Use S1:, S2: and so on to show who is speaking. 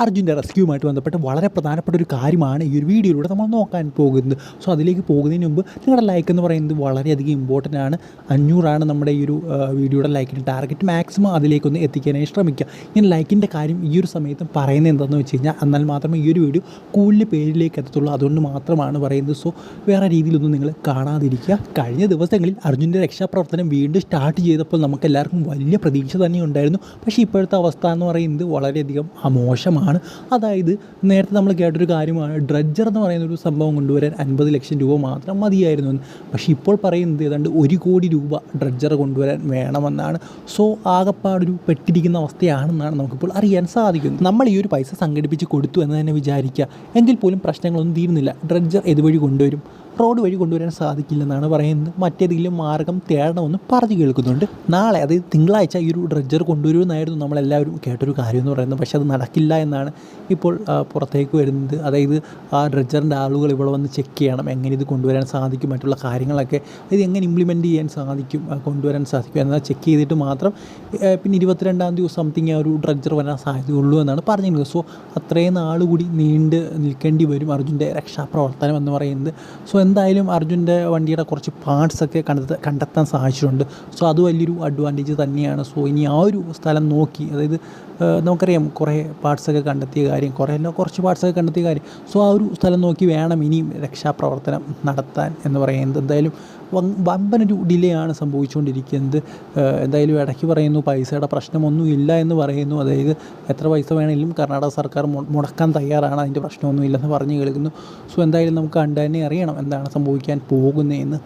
S1: അർജുന്റെ റെസ്ക്യൂമായിട്ട് ബന്ധപ്പെട്ട് വളരെ പ്രധാനപ്പെട്ട ഒരു കാര്യമാണ് ഈ ഒരു വീഡിയോയിലൂടെ നമ്മൾ നോക്കാൻ പോകുന്നത്. സോ അതിലേക്ക് പോകുന്നതിന് മുമ്പ് നിങ്ങളുടെ ലൈക്ക് എന്ന് പറയുന്നത് വളരെയധികം ഇമ്പോർട്ടന്റ് ആണ്. അഞ്ഞൂറാണ് നമ്മുടെ ഈ ഒരു വീഡിയോയുടെ ലൈക്കിന്റെ ടാർഗറ്റ് മാക്സിമം അതിലേക്കൊന്ന് എത്തിക്കാനായി ശ്രമിക്കുക. ഞാൻ ലൈക്കിന്റെ കാര്യം ഈ ഒരു സമയത്ത് പറയുന്നത് എന്താണെന്ന് വെച്ച് കഴിഞ്ഞാൽ എന്നാൽ മാത്രമേ ഈ ഒരു വീഡിയോ കൂടുതൽ പേരിലേക്ക് എത്തത്തുള്ളൂ. അതുകൊണ്ട് മാത്രമാണ് പറയുന്നത്. സോ വേറെ രീതിയിലൊന്നും നിങ്ങൾ കാണാതിരിക്കുക. കഴിഞ്ഞ ദിവസങ്ങളിൽ അർജുന്റെ രക്ഷാപ്രവർത്തനം വീണ്ടും സ്റ്റാർട്ട് ചെയ്തപ്പോൾ നമുക്ക് എല്ലാവർക്കും വലിയ പ്രതീക്ഷ തന്നെ ഉണ്ടായിരുന്നു. പക്ഷേ ഇപ്പോഴത്തെ അവസ്ഥ എന്ന് പറയുന്നത് വളരെയധികം മോശമാണ് അതായത് നേരത്തെ നമ്മൾ കേട്ടൊരു കാര്യമാണ് ഡ്രഡ്ജർ എന്ന് പറയുന്ന ഒരു സംഭവം കൊണ്ടുവരാൻ അൻപത് ലക്ഷം രൂപ മാത്രം മതിയായിരുന്നു എന്ന്. പക്ഷേ ഇപ്പോൾ പറയുന്നത് ഏതാണ്ട് ഒരു കോടി രൂപ ഡ്രഡ്ജർ കൊണ്ടുവരാൻ വേണമെന്നാണ്. സോ ആകപ്പാടൊരു പെട്ടിരിക്കുന്ന അവസ്ഥയാണെന്നാണ് നമുക്കിപ്പോൾ അറിയാൻ സാധിക്കുന്നത്. നമ്മൾ ഈ ഒരു പൈസ സംഘടിപ്പിച്ച് കൊടുത്തു എന്ന് തന്നെ വിചാരിക്കുക. എങ്കിൽ പോലും പ്രശ്നങ്ങളൊന്നും തീരുന്നില്ല. ഡ്രഡ്ജർ ഇതുവഴി കൊണ്ടുവരും? റോഡ് വഴി കൊണ്ടുവരാൻ സാധിക്കില്ലെന്നാണ് പറയുന്നത്. മറ്റേതെങ്കിലും മാർഗം തേടണമെന്ന് പറഞ്ഞു കേൾക്കുന്നുണ്ട്. നാളെ അതായത് തിങ്കളാഴ്ച ഈ ഒരു ഡ്രഡ്ജർ കൊണ്ടുവരുമെന്നായിരുന്നു നമ്മളെല്ലാവരും കേട്ടൊരു കാര്യം എന്ന് പറയുന്നത്. പക്ഷേ അത് നടക്കില്ല എന്നാണ് ഇപ്പോൾ പുറത്തേക്ക് വരുന്നത്. അതായത് ആ ഡ്രഡ്ജറിന്റെ ആളുകൾ ഇവിടെ വന്ന് ചെക്ക് ചെയ്യണം. എങ്ങനെ ഇത് കൊണ്ടുവരാൻ സാധിക്കും? മറ്റുള്ള കാര്യങ്ങളൊക്കെ ഇത് എങ്ങനെ ഇംപ്ലിമെന്റ് ചെയ്യാൻ സാധിക്കും? കൊണ്ടുവരാൻ സാധിക്കും എന്നാൽ ചെക്ക് ചെയ്തിട്ട് മാത്രം പിന്നെ ഇരുപത്തിരണ്ടാം ദിവസം സംതിങ് ആ ഒരു ഡ്രഡ്ജർ വരാൻ സാധ്യതയുള്ളൂ എന്നാണ് പറഞ്ഞിരുന്നത്. സോ അത്രയും നാൾ കൂടി നീണ്ട് നിൽക്കേണ്ടി വരും അർജുന്റെ രക്ഷാപ്രവർത്തനം എന്ന് പറയുന്നത്. സോ എന്തായാലും അർജുന്റെ വണ്ടിയുടെ കുറച്ച് പാർട്സൊക്കെ കണ്ടെത്ത കണ്ടെത്താൻ സാധിച്ചിട്ടുണ്ട്. സോ അത് വലിയൊരു അഡ്വാന്റേജ് തന്നെയാണ്. സോ ഇനി ആ ഒരു സ്ഥലം നോക്കി അതായത് നമുക്കറിയാം കുറേ പാർട്സൊക്കെ കണ്ടെത്തിയ കാര്യം കുറേ അല്ല കുറച്ച് പാർട്സൊക്കെ കണ്ടെത്തിയ കാര്യം. സോ ആ ഒരു സ്ഥലം നോക്കി വേണം ഇനിയും രക്ഷാപ്രവർത്തനം നടത്താൻ എന്ന് പറയുന്നത്. എന്തായാലും വമ്പനൊരു ഡിലേ ആണ് സംഭവിച്ചുകൊണ്ടിരിക്കുന്നത് എന്തായാലും ഇടയ്ക്ക് പറയുന്നു പൈസയുടെ പ്രശ്നമൊന്നും ഇല്ല എന്ന് പറയുന്നു. അതായത് എത്ര പൈസ വേണമെങ്കിലും കർണാടക സർക്കാർ മുടക്കാൻ തയ്യാറാണ് അതിന്റെ പ്രശ്നമൊന്നും ഇല്ലെന്ന് പറഞ്ഞു കേൾക്കുന്നു. സോ എന്തായാലും നമുക്ക് കണ്ടു തന്നെ അറിയണം എന്താണ് സംഭവിക്കാൻ പോകുന്നതെന്ന്.